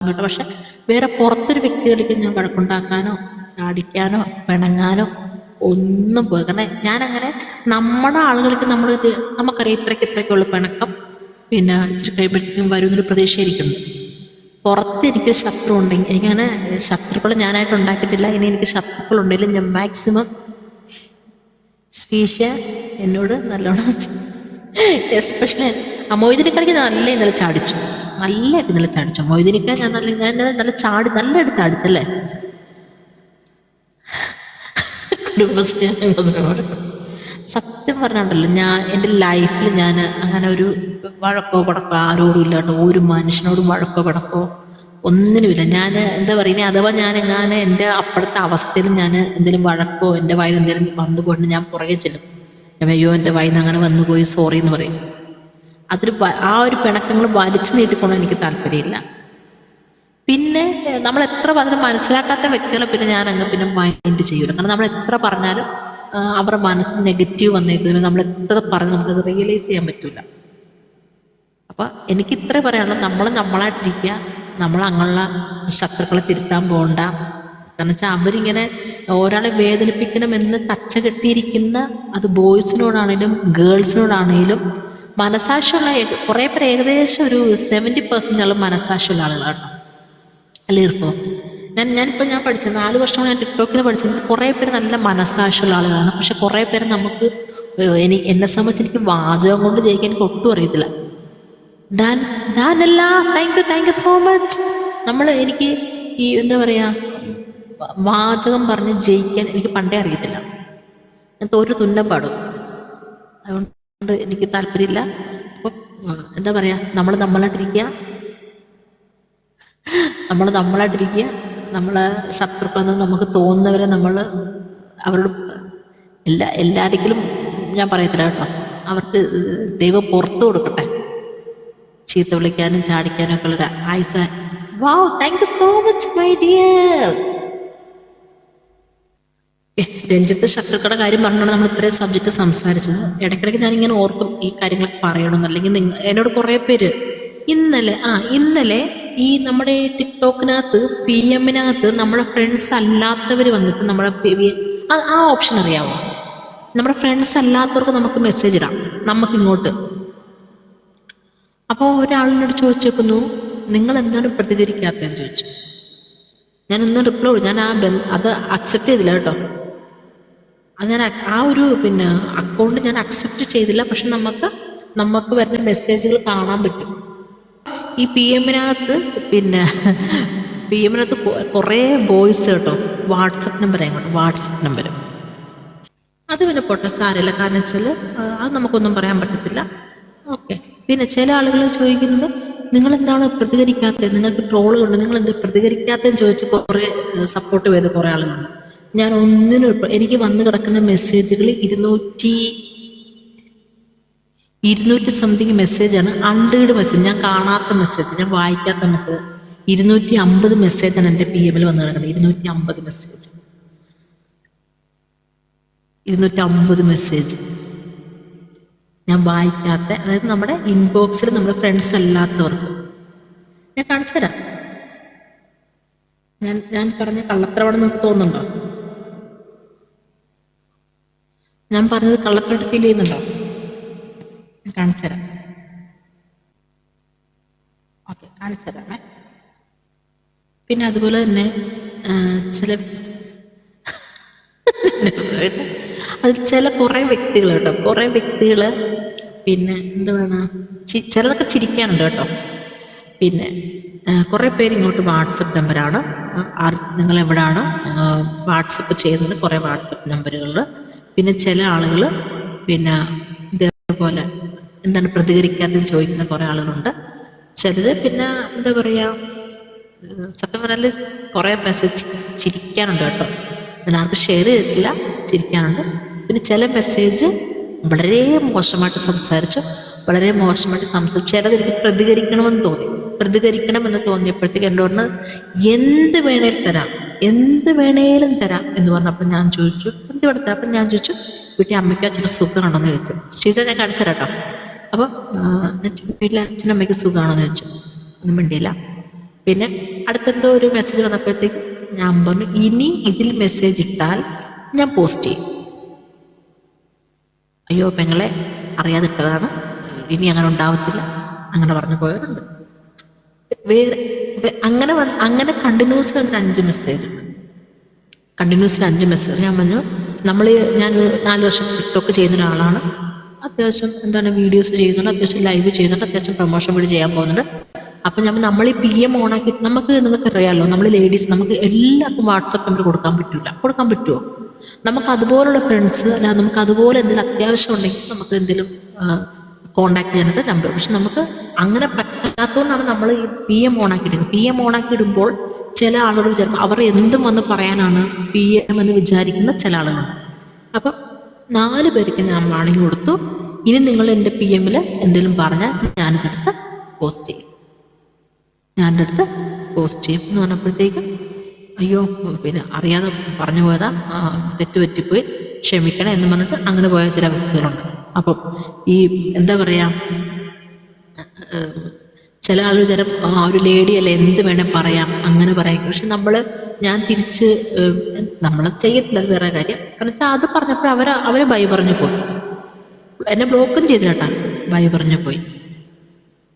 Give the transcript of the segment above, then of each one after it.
കേട്ടോ പക്ഷെ വേറെ പുറത്തൊരു വ്യക്തികളിലേക്ക് ഞാൻ വഴക്കുണ്ടാക്കാനോ ചാടിക്കാനോ പിണങ്ങാനോ ഒന്നും പോയി. കാരണം ഞാനങ്ങനെ നമ്മുടെ ആളുകൾക്ക് നമ്മൾ നമുക്കറിയാം ഇത്രയ്ക്ക് ഇത്രയ്ക്കുള്ള പിണക്കം. പിന്നെ ഇച്ചിരി കഴിയുമ്പോഴത്തേക്കും വരുന്നൊരു പ്രതീക്ഷയായിരിക്കും. പുറത്ത് എനിക്ക് ശത്രു ഉണ്ടെങ്കിൽ എനിക്കങ്ങനെ ശത്രുക്കൾ ഞാനായിട്ട് ഉണ്ടാക്കിയിട്ടില്ല. ഇനി എനിക്ക് ശത്രുക്കൾ ഉണ്ടെങ്കിലും ഞാൻ മാക്സിമം സ്പീഷ്യ എന്നോട് നല്ലോണം എസ്പെഷ്യലി അമോയിദിനെ കളിക്ക് നല്ല ഇന്നലെ ചാടിച്ചു. നല്ലതായിട്ട് ഇന്നലെ ചാടിച്ചു? മൊയ്തീനിക്ക ഞാൻ നല്ല ഞാൻ ഇന്നലെ നല്ല ചാടി നല്ലതായിട്ട് ചാടിച്ചല്ലേ? സത്യം പറഞ്ഞുണ്ടല്ലോ ഞാൻ എന്റെ ലൈഫിൽ ഞാൻ അങ്ങനെ ഒരു വഴക്കോ പടക്കോ ആരോടും ഇല്ലാട്ടോ ഒരു മനുഷ്യനോടും വഴക്കോ പടക്കോ ഒന്നിനുമില്ല. ഞാൻ എന്താ പറയുക ഇനി അഥവാ ഞാൻ ഞാൻ എന്റെ അപ്പോഴത്തെ അവസ്ഥയിൽ ഞാൻ എന്തെങ്കിലും വഴക്കോ എന്റെ വായിൽ എന്തെങ്കിലും വന്നു പോയിട്ട് ഞാൻ പുറകെ ചെല്ലും. അയ്യോ എന്റെ വായിൽ നിന്ന് അങ്ങനെ വന്നു പോയി സോറി എന്ന് പറയും. അതൊരു ആ ഒരു പിണക്കങ്ങൾ വലിച്ചു നീട്ടിക്കൊണ്ട് എനിക്ക് താല്പര്യമില്ല. പിന്നെ നമ്മൾ എത്ര പറഞ്ഞാലും മനസ്സിലാക്കാത്ത വ്യക്തികളെ പിന്നെ ഞാൻ അങ്ങ് പിന്നെ മൈൻഡ് ചെയ്യൂല. കാരണം നമ്മൾ എത്ര പറഞ്ഞാലും അവരുടെ മനസ്സിൽ നെഗറ്റീവ് വന്നേക്കുന്നു നമ്മൾ എത്ര പറഞ്ഞ് നമുക്കത് റിയലൈസ് ചെയ്യാൻ പറ്റൂല. അപ്പൊ എനിക്ക് ഇത്ര പറയാനുള്ളത് നമ്മൾ നമ്മളായിട്ടിരിക്കുക. നമ്മൾ അങ്ങനെയുള്ള ശത്രുക്കളെ തിരുത്താൻ പോകണ്ട കാരണം വെച്ചാൽ അവരിങ്ങനെ ഒരാളെ വേദനിപ്പിക്കണമെന്ന് കച്ച കെട്ടിയിരിക്കുന്ന അത് ബോയ്സിനോടാണേലും ഗേൾസിനോടാണേലും മനസാക്ഷിയുള്ള കുറെ പേര് ഏകദേശം ഒരു സെവന്റി പെർസെന്റ് ആളും മനസാക്ഷിയുള്ള ആളുകളാണ് അല്ലേ ഇപ്പോൾ ഞാൻ ഞാനിപ്പോൾ ഞാൻ പഠിച്ചത് നാല് വർഷം ഞാൻ ടിക്ടോക്കിൽ നിന്ന് പഠിച്ചത് കുറേ പേര് നല്ല മനസ്സാക്ഷിയുള്ള ആളുകളാണ്. പക്ഷെ കുറേ പേര് നമുക്ക് എനി എന്നെ സംബന്ധിച്ച് എനിക്ക് വാചകം കൊണ്ട് ജയിക്കാൻ എനിക്ക് ഒട്ടും അറിയത്തില്ല. ഡാൻ ഡാനല്ല thank you thank you so much നമ്മൾ എനിക്ക് ഈ എന്താ പറയുക വാചകം പറഞ്ഞ് ജയിക്കാൻ എനിക്ക് പണ്ടേ അറിയത്തില്ല. ഞാൻ ഒരു തുന്നം പാടും. അതുകൊണ്ട് എനിക്ക് താല്പര്യമില്ല. അപ്പം എന്താ പറയാ നമ്മൾ നമ്മളായിട്ടിരിക്കുക. നമ്മൾ നമ്മളായിട്ടിരിക്കുക. നമ്മൾ ശത്രുക്കളെന്ന് നമുക്ക് തോന്നുന്നവരെ നമ്മൾ അവരോട് എല്ലാ എല്ലാരെങ്കിലും ഞാൻ പറയത്തില്ല കേട്ടോ. അവർക്ക് ദൈവം പുറത്തു കൊടുക്കട്ടെ. ചീത്ത വിളിക്കാനും ചാടിക്കാനും ഒക്കെ ഉള്ള ആയുസ് wow thank you so much my dear. Ranjith ശത്രുക്കളുടെ കാര്യം പറഞ്ഞുകൊണ്ട് നമ്മൾ ഇത്രയും സബ്ജക്റ്റ് സംസാരിച്ചത്. ഇടയ്ക്കിടയ്ക്ക് ഇങ്ങനെ ഓർക്കും ഈ കാര്യങ്ങളൊക്കെ പറയണമെന്ന് അല്ലെങ്കിൽ നിങ്ങൾ എന്നോട് കുറേ പേര് ഇന്നലെ ആ ഇന്നലെ ഈ നമ്മുടെ ടിക്ടോക്കിനകത്ത് പി എമ്മിനകത്ത് നമ്മുടെ ഫ്രണ്ട്സ് അല്ലാത്തവർ വന്നിട്ട് നമ്മുടെ ആ- ഓപ്ഷൻ അറിയാമോ നമ്മുടെ ഫ്രണ്ട്സ് അല്ലാത്തവർക്ക് നമുക്ക് മെസ്സേജ് ഇടാം. നമുക്ക് ഇങ്ങോട്ട് അപ്പോൾ ഒരാളിനോട് ചോദിച്ചേക്കുന്നു നിങ്ങൾ എന്താണ് പ്രതികരിക്കാത്തതെന്ന് ചോദിച്ചു? ഞാനൊന്നും റിപ്ലൈ ഞാൻ ആ അത് അക്സെപ്റ്റ് ചെയ്തില്ല കേട്ടോ. ഞാൻ ആ ഒരു പിന്നെ അക്കൗണ്ട് ഞാൻ അക്സെപ്റ്റ് ചെയ്തില്ല. പക്ഷെ നമുക്ക് നമുക്ക് വരുന്ന മെസ്സേജുകൾ കാണാൻ പറ്റും. ഈ പി എമ്മിനകത്ത് പിന്നെ പി എമ്മിനകത്ത് കുറേ ബോയ്സ് കേട്ടോ. വാട്സപ്പ് നമ്പർ ആയിക്കോട്ടെ വാട്സപ്പ് നമ്പർ അത് പിന്നെ പൊട്ട സാരമില്ല. കാരണം വെച്ചാൽ അത് നമുക്കൊന്നും പറയാൻ പറ്റത്തില്ല. ഓക്കെ. പിന്നെ ചില ആളുകൾ ചോദിക്കുന്നത് നിങ്ങൾ എന്താണ് പ്രതികരിക്കാത്തത്? നിങ്ങൾക്ക് ട്രോൾ കൊണ്ട്? നിങ്ങൾ എന്ത് പ്രതികരിക്കാത്തതെന്ന് ചോദിച്ച് കുറേ സപ്പോർട്ട് ചെയ്ത് കുറേ ആളുകളുണ്ട്. ഞാൻ ഒന്നിനും എനിക്ക് വന്നു കിടക്കുന്ന മെസ്സേജുകൾ ഇരുന്നൂറ്റി ഇരുന്നൂറ്റി സംതിങ് മെസ്സേജാണ് അൺറീഡ് മെസ്സേജ് ഞാൻ കാണാത്ത മെസ്സേജ് ഞാൻ വായിക്കാത്ത മെസ്സേജ് ഇരുന്നൂറ്റി അമ്പത് മെസ്സേജാണ് എന്റെ പി എമ്മിൽ വന്നു കിടക്കുന്നത്. ഇരുന്നൂറ്റി അമ്പത് മെസ്സേജ് ഇരുന്നൂറ്റി അമ്പത് മെസ്സേജ് ഞാൻ വായിക്കാത്ത അതായത് നമ്മുടെ ഇൻബോക്സിൽ നമ്മുടെ ഫ്രണ്ട്സ് അല്ലാത്തവർക്ക്. ഞാൻ കാണിച്ചു തരാം. ഞാൻ ഞാൻ പറഞ്ഞ കള്ളത്തരമാണെന്ന് നിങ്ങൾക്ക് തോന്നുന്നുണ്ടോ? ഞാൻ പറഞ്ഞത് കള്ളത്തോട്ട് ഫീൽ ചെയ്യുന്നുണ്ടോ? കാണിച്ചു ഓക്കെ കാണിച്ചു പിന്നെ അതുപോലെ തന്നെ ചില അത് ചില കുറേ വ്യക്തികൾ കേട്ടോ. കുറേ വ്യക്തികൾ പിന്നെ എന്താ വേണം? ചിലതൊക്കെ ചിരിക്കാനുണ്ട് കേട്ടോ. പിന്നെ കുറേ പേര് ഇങ്ങോട്ട് വാട്സപ്പ് നമ്പറാണ് നിങ്ങൾ എവിടെയാണ് വാട്സപ്പ് ചെയ്യുന്നത് കുറേ വാട്സപ്പ് നമ്പറുകളിൽ പിന്നെ ചില ആളുകൾ പിന്നെ ഇതേപോലെ എന്താണ് പ്രതികരിക്കാതെ ചോദിക്കുന്ന കുറേ ആളുകളുണ്ട്. ചിലത് പിന്നെ എന്താ പറയാ സത്യം പറഞ്ഞാൽ കുറേ മെസ്സേജ് ചിരിക്കാനുണ്ട് കേട്ടോ. ഞാൻ ആർക്കും ഷെയർ ചെയ്തിട്ടില്ല ചിരിക്കാനുണ്ട്. പിന്നെ ചില മെസ്സേജ് വളരെ മോശമായിട്ട് സംസാരിച്ചു വളരെ മോശമായിട്ട് സംസാരിച്ചു. ചിലത് എനിക്ക് പ്രതികരിക്കണമെന്ന് തോന്നി. പ്രതികരിക്കണമെന്ന് തോന്നിയപ്പോഴത്തേക്ക് എന്റെ പറഞ്ഞ് എന്ത് വേണേൽ തരാം. എന്ത് വേണേലും തരാം എന്ന് പറഞ്ഞപ്പോൾ ഞാൻ ചോദിച്ചു എന്ത് ഇവിടെ തരാം അപ്പം ഞാൻ ചോദിച്ചു വീട്ടിൽ അമ്മയ്ക്ക് അച്ഛനും സുഖമാണോ എന്ന് ചോദിച്ചു. ശീത ഞാൻ കാണിച്ചു തരാം കേട്ടോ അപ്പോൾ വീട്ടിലെ അച്ഛനും അമ്മയ്ക്ക് സുഖമാണോ എന്ന് ചോദിച്ചു. ഒന്നും മിണ്ടിയില്ല. പിന്നെ അടുത്തെന്തോ ഒരു മെസ്സേജ് വന്നപ്പോഴത്തേക്ക് ഞാൻ പറഞ്ഞു ഇനി ഇതിൽ മെസ്സേജ് ഇട്ടാൽ ഞാൻ പോസ്റ്റ് ചെയ്യും. അയ്യോ പെങ്ങളെ അറിയാതിട്ടതാണ്. ഇനി അങ്ങനെ ഉണ്ടാവത്തില്ല. അങ്ങനെ പറഞ്ഞു പോയവരുണ്ട്. വേറെ അങ്ങനെ വന്ന് അങ്ങനെ കണ്ടിന്യൂസ് വന്ന് അഞ്ച് മെസ്സേജ് കണ്ടിന്യൂസിൽ അഞ്ച് മെസ്സേജ് ഞാൻ പറഞ്ഞു നമ്മൾ ഞാൻ നാല് വർഷം ടിക്ടോക്ക് ചെയ്യുന്ന ഒരാളാണ്. അത്യാവശ്യം എന്താണ് വീഡിയോസ് ചെയ്യുന്നുണ്ട് അത്യാവശ്യം ലൈവ് ചെയ്യുന്നുണ്ട് അത്യാവശ്യം പ്രൊമോഷൻ വഴി ചെയ്യാൻ പോകുന്നുണ്ട്. അപ്പം ഞാൻ നമ്മൾ ഈ പി എം ഓണാക്കി നമുക്ക് നിങ്ങൾക്ക് അറിയാമല്ലോ നമ്മൾ ലേഡീസ് നമുക്ക് എല്ലാവർക്കും വാട്സപ്പ് നമ്പർ കൊടുക്കാൻ പറ്റില്ല കൊടുക്കാൻ പറ്റുമോ നമുക്ക് അതുപോലുള്ള ഫ്രണ്ട്സ് അല്ല നമുക്ക് അതുപോലെ എന്തെങ്കിലും അത്യാവശ്യം ഉണ്ടെങ്കിൽ നമുക്ക് എന്തെങ്കിലും കോണ്ടാക്ട് ചെയ്യാനായിട്ട് നമ്പർ പക്ഷെ നമുക്ക് അങ്ങനെ പറ്റാത്തതുകൊണ്ടാണ് നമ്മൾ ഈ പി എം ഓണാക്കി ഇടുന്നത് പി എം ഓണാക്കി ഇടുമ്പോൾ ചില ആളുകൾ വിചാരിക്കും അവർ എന്തും വന്ന് പറയാനാണ് പി എം എന്ന് വിചാരിക്കുന്ന ചില ആളുകൾ. അപ്പം നാല് പേർക്ക് ഞാൻ വാണിംഗ് കൊടുത്തു. ഇനി നിങ്ങൾ എന്റെ പി എമ്മിൽ എന്തെങ്കിലും പറഞ്ഞാൽ ഞാനിതെടുത്ത് പോസ്റ്റ് ചെയ്യും. ഞാൻ അടുത്ത് പോസ്റ്റ് ചെയ്യും എന്ന് പറഞ്ഞപ്പോഴത്തേക്ക് അയ്യോ പിന്നെ അറിയാതെ പറഞ്ഞു പോയതാ. തെറ്റുപറ്റിപ്പോയി. തെറ്റ് ക്ഷമിക്കണം എന്ന് പറഞ്ഞിട്ട് അങ്ങനെ പോയ ചില വ്യക്തികളുണ്ട്. അപ്പം ഈ എന്താ പറയാ ചില ആളുകൾ ചില ആ ഒരു ലേഡി അല്ല എന്ത് വേണേ പറയാം അങ്ങനെ പറയാം. പക്ഷെ നമ്മൾ ഞാൻ തിരിച്ച് നമ്മൾ ചെയ്യത്തില്ല വേറെ കാര്യം. കാരണം വെച്ചാൽ അത് പറഞ്ഞപ്പോൾ അവർ അവരെ ബൈ പറഞ്ഞു പോയി. എന്നെ ബ്ലോക്കും ചെയ്തിട്ടാ ബൈ പറഞ്ഞു പോയി.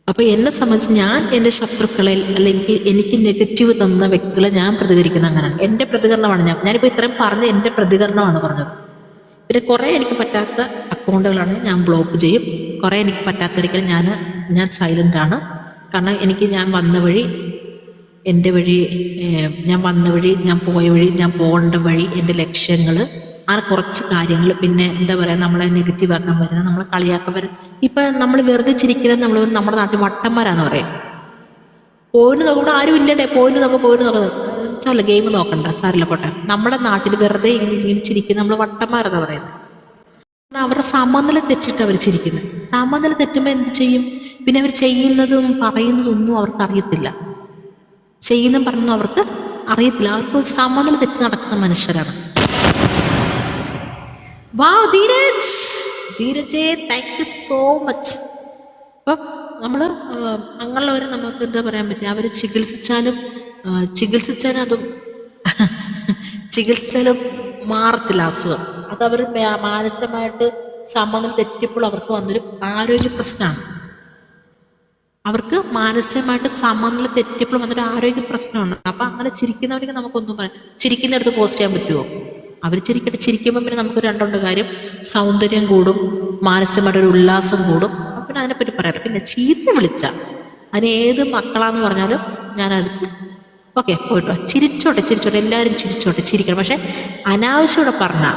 അപ്പൊ എന്നെ സംബന്ധിച്ച് ഞാൻ എന്റെ ശത്രുക്കളിൽ അല്ലെങ്കിൽ എനിക്ക് നെഗറ്റീവ് തന്ന വ്യക്തികളെ ഞാൻ പ്രതികരിക്കുന്ന അങ്ങനെയാണ്. എന്റെ പ്രതികരണമാണ് ഞാൻ ഞാനിപ്പോൾ ഇത്രയും പറഞ്ഞ എന്റെ പ്രതികരണമാണ് പറഞ്ഞത്. പിന്നെ കുറേ എനിക്ക് പറ്റാത്ത അക്കൗണ്ടുകളാണ് ഞാൻ ബ്ലോക്ക് ചെയ്യും. കുറേ എനിക്ക് പറ്റാത്തൊരിക്കലും ഞാൻ ഞാൻ സൈലന്റ് ആണ്. കാരണം എനിക്ക് ഞാൻ വന്ന വഴി എന്റെ വഴി ഞാൻ വന്ന വഴി ഞാൻ പോയ വഴി ഞാൻ പോകേണ്ട വഴി എന്റെ ലക്ഷ്യങ്ങൾ ആ കുറച്ച് കാര്യങ്ങൾ. പിന്നെ എന്താ പറയുക നമ്മളെ നെഗറ്റീവ് ആക്കാൻ വരുന്നത് നമ്മളെ കളിയാക്കാൻ വരുന്നത് ഇപ്പം നമ്മൾ വെറുതെ ചിരിക്കുന്നത് നമ്മൾ നമ്മുടെ നാട്ടിൽ വട്ടന്മാരാന്ന് പറയും. പോയിന്റ് നോക്കുമ്പോൾ ആരും ഇല്ലടേ പോയിന്റ് നോക്കാം പോയിന്റ് നോക്കുന്നത് സാറില്ല ഗെയിം നോക്കണ്ട സാറില്ല പോട്ടെ. നമ്മുടെ നാട്ടിൽ വെറുതെ ഇങ്ങനെ ചിരിക്കുന്ന നമ്മൾ വട്ടന്മാരെന്ന് പറയുന്നത്. അവരുടെ സമനില തെറ്റിട്ട് അവർ ചിരിക്കുന്നത് സമനില തെറ്റുമ്പോൾ എന്ത് ചെയ്യും? പിന്നെ അവർ ചെയ്യുന്നതും പറയുന്നതും ഒന്നും അവർക്ക് അറിയത്തില്ല. ചെയ്യുന്നതും പറയുന്നതും അവർക്ക് അറിയത്തില്ല. അവർക്ക് സമനില തെറ്റി നടക്കുന്ന മനുഷ്യരാണ്. ധീരജ്! ധീരജേ താങ്ക് യു സോ മച്ച് നമ്മൾ അങ്ങനെയുള്ളവരെ നമുക്ക് എന്താ പറയാൻ പറ്റുക? അവർ ചികിത്സിച്ചാലും ചികിത്സിച്ചാലും അതും ചികിത്സിച്ചാലും മാറത്തില്ല അസുഖം. അത് അവർ മാനസികമായിട്ട് സമ്മതം തെറ്റിയപ്പോൾ അവർക്ക് വന്നൊരു ആരോഗ്യ പ്രശ്നമാണ്. അവർക്ക് മാനസികമായിട്ട് സമനില തെറ്റിയപ്പോൾ വന്നൊരു ആരോഗ്യ പ്രശ്നമാണ്. അപ്പൊ അങ്ങനെ ചിരിക്കുന്നവർക്ക് നമുക്കൊന്നും പറയാം. ചിരിക്കുന്നിടത്ത് പോസ്റ്റ് ചെയ്യാൻ പറ്റുമോ അവർ ചിരിക്കട്ടെ. ചിരിക്കുമ്പോൾ പിന്നെ നമുക്ക് രണ്ടുണ്ട് കാര്യം. സൗന്ദര്യം കൂടും മാനസികമായിട്ടൊരു ഉല്ലാസം കൂടും. പിന്നെ അതിനെപ്പറ്റി പറയാം. പിന്നെ ചീത്ത വിളിച്ച അതിന് ഏത് മക്കളാന്ന് പറഞ്ഞാലും ഞാൻ അടുത്ത് ഓക്കെ പോയിട്ടോ ചിരിച്ചോട്ടെ ചിരിച്ചോട്ടെ. എല്ലാവരും ചിരിച്ചോട്ടെ. ചിരിക്കണം. പക്ഷെ അനാവശ്യം ഇവിടെ പറഞ്ഞാൽ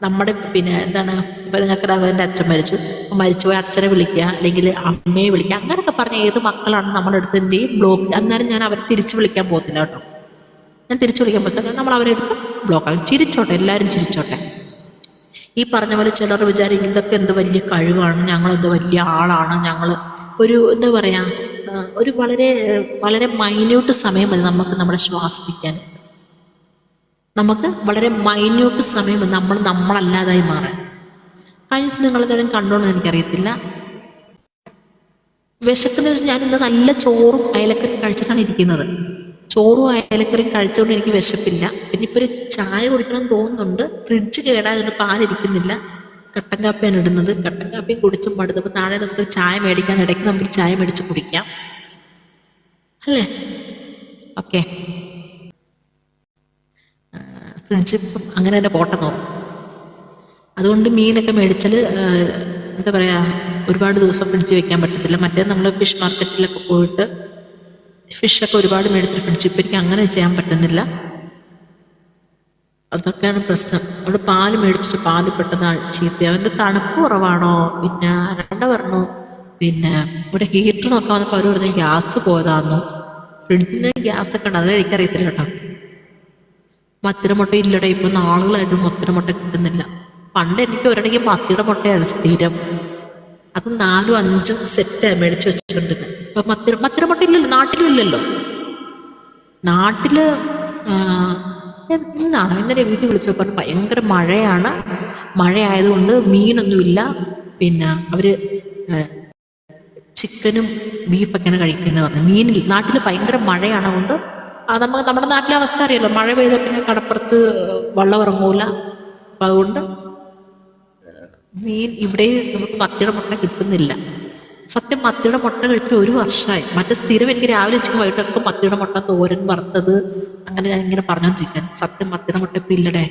നമ്മുടെ പിന്നെ എന്താണ് ഇപ്പൊ നിങ്ങൾക്ക് എന്റെ അച്ഛൻ മരിച്ചു. മരിച്ചു മരിച്ചുപോയ അച്ഛനെ വിളിക്കുക അല്ലെങ്കിൽ അമ്മയെ വിളിക്കുക അങ്ങനെയൊക്കെ പറഞ്ഞ ഏത് മക്കളാണ് നമ്മുടെ അടുത്ത് എന്ത് ബ്ലോക്ക് അന്നേരം ഞാൻ അവരെ തിരിച്ചു വിളിക്കാൻ പോകത്തില്ല കേട്ടോ. ഞാൻ തിരിച്ചു വിളിക്കാൻ പറ്റില്ല നമ്മൾ അവരെ അടുത്ത് ബ്ലോക്ക് ആകും ചിരിച്ചോട്ടെ എല്ലാവരും ചിരിച്ചോട്ടെ. ഈ പറഞ്ഞ പോലെ ചിലർ വിചാരിക്കും ഇതൊക്കെ എന്ത് വലിയ കഴിവാണ്? ഞങ്ങൾ എന്ത് വലിയ ആളാണ്? ഞങ്ങൾ ഒരു എന്താ പറയാ ഒരു വളരെ വളരെ മൈന്യൂട്ട് സമയം മതി നമുക്ക് നമ്മളെ ശ്വാസിപ്പിക്കാൻ. നമുക്ക് വളരെ മൈന്യൂട്ട് സമയം നമ്മൾ നമ്മളല്ലാതായി മാറാൻ. കഴിഞ്ഞ നിങ്ങൾ എന്തെങ്കിലും കണ്ടോന്ന് എനിക്കറിയത്തില്ല. വിശക്കുന്ന വെച്ചാൽ ഞാൻ ഇന്ന് നല്ല ചോറും അയലക്കറി കഴിച്ചിട്ടാണ് ഇരിക്കുന്നത്. ചോറും അയലക്കറി കഴിച്ചുകൊണ്ട് എനിക്ക് വിശപ്പില്ല. പിന്നെ ഇപ്പൊ ഒരു ചായ കുടിക്കണം തോന്നുന്നുണ്ട്. ഫ്രിഡ്ജ് കേടായതുകൊണ്ട് പാലിരിക്കുന്നില്ല കട്ടൻ കാപ്പിയാണ് ഇടുന്നത്. കട്ടൻ കാപ്പിയും കുടിച്ചും മടുത്തപ്പോൾ താഴെ നമുക്ക് ചായ മേടിക്കാൻ ഇടയ്ക്ക് നമുക്ക് ചായ മേടിച്ച് കുടിക്കാം. അല്ലേ? ഓക്കെ ഫ്രിഡ്ജ് അങ്ങനെ തന്നെ പോട്ടെ നോക്കും. അതുകൊണ്ട് മീനൊക്കെ മേടിച്ചാൽ എന്താ പറയുക ഒരുപാട് ദിവസം ഫ്രിഡ്ജ് വെക്കാൻ പറ്റത്തില്ല. മറ്റേ നമ്മൾ ഫിഷ് മാർക്കറ്റിലൊക്കെ പോയിട്ട് ഫിഷൊക്കെ ഒരുപാട് മേടിച്ചിട്ട് ഫ്രിഡ്ജ് ഇപ്പം എനിക്ക് അങ്ങനെ ചെയ്യാൻ പറ്റുന്നില്ല. അതൊക്കെയാണ് പ്രശ്നം. അവിടെ പാൽ മേടിച്ചിട്ട് പാൽ പെട്ടെന്ന് ചീത്തയാവും. എന്റെ തണുപ്പ് കുറവാണോ? പിന്നെ രണ്ട പറഞ്ഞു. പിന്നെ ഇവിടെ ഹീറ്റർ നോക്കാൻ വന്നപ്പോൾ അവർ പറഞ്ഞു ഗ്യാസ് പോയതാന്നു. ഫ്രിഡ്ജിന് ഗ്യാസ് ഒക്കെ ഉണ്ട്. അത് എനിക്കറിയത്തില്ല കേട്ടോ. മത്തിയുടെ മുട്ട ഇല്ലടേ ഇപ്പൊ നാളുകളായിട്ട് മത്തിയുടെ മുട്ട കിട്ടുന്നില്ല. പണ്ട് എനിക്ക് ഒരിടയ്ക്ക് മത്തിയുടെ മുട്ടയാണ് സ്ഥിരം. അത് നാലും അഞ്ചും സെറ്റ് മേടിച്ച് വെച്ചിട്ടുണ്ട്. ഇപ്പൊ മത്തിര മത്തിര മുട്ട ഇല്ലല്ലോ നാട്ടിലും ഇല്ലല്ലോ നാട്ടിൽ ഇന്നാണ് ഇന്നലെ വീട്ടിൽ വിളിച്ചു പറഞ്ഞു ഭയങ്കര മഴയാണ്. മഴയായതുകൊണ്ട് മീനൊന്നുമില്ല. പിന്നെ അവർ ചിക്കനും ബീഫൊക്കെയാണ് കഴിക്കുന്നത് പറഞ്ഞു. മീനിൽ നാട്ടിൽ ഭയങ്കര മഴയാണ് അതുകൊണ്ട് നമുക്ക് നമ്മുടെ നാട്ടിലെ അവസ്ഥ അറിയാലോ. മഴ പെയ്ത പിന്നെ കടപ്പുറത്ത് വെള്ളം ഇറങ്ങൂല. അപ്പം അതുകൊണ്ട് മീൻ ഇവിടെ നമുക്ക് മത്തിയുടെ മുട്ട കിട്ടുന്നില്ല. സത്യം മത്തിയുടെ മുട്ട കഴിച്ചിട്ട് ഒരു വർഷമായി മറ്റേ സ്ഥിരം എനിക്ക് രാവിലെ ഉച്ചയ്ക്ക് വൈകിട്ടൊക്കെ മത്തിയുടെ മുട്ട തോരൻ വറുത്തത് അങ്ങനെ ഞാൻ ഇങ്ങനെ പറഞ്ഞോണ്ടിരിക്കാൻ സത്യം മത്തിയുടെ മുട്ട ഇപ്പം ഇല്ലടേ.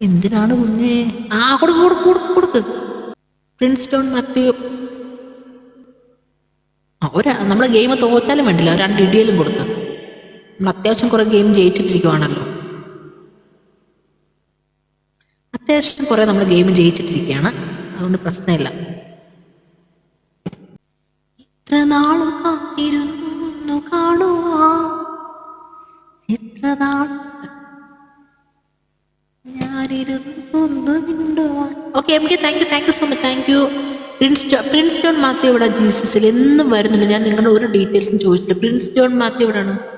എന്തിനാണ് കുഞ്ഞേ? ആ കൊടുക്ക് കൊടുക്ക് കൊടുക്ക് കൊടുക്ക്. പ്രിൻസ്റ്റോൺ മത്തി. ഒരാ നമ്മളെ ഗെയിം തോറ്റാലും വേണ്ടില്ല. രണ്ട് ഇടിയലും കൊടുക്ക്. നമ്മൾ അത്യാവശ്യം കുറെ ഗെയിം ജയിച്ചിട്ടിരിക്കുവാണല്ലോ. അത്യാവശ്യം കുറേ നമ്മൾ ഗെയിം ജയിച്ചിട്ടിരിക്കുകയാണ്. അതുകൊണ്ട് പ്രശ്നമില്ല. ഇത്ര നാളും കാത്തിരുന്നു കാണുക ഇത്ര നാൾ ഞാനിരുന്നു മിണ്ടുവാൻ. Okay M K thank you thank you so much thank you Prince Prince John Mathew ഇവിടെ ജീസസിൽ എന്നും വരുന്നുണ്ട്. ഞാൻ നിങ്ങളുടെ ഒരു ഡീറ്റെയിൽസും ചോദിച്ചില്ല പ്രിൻസ് ജോൺ മാത്യു എവിടെയാണ്?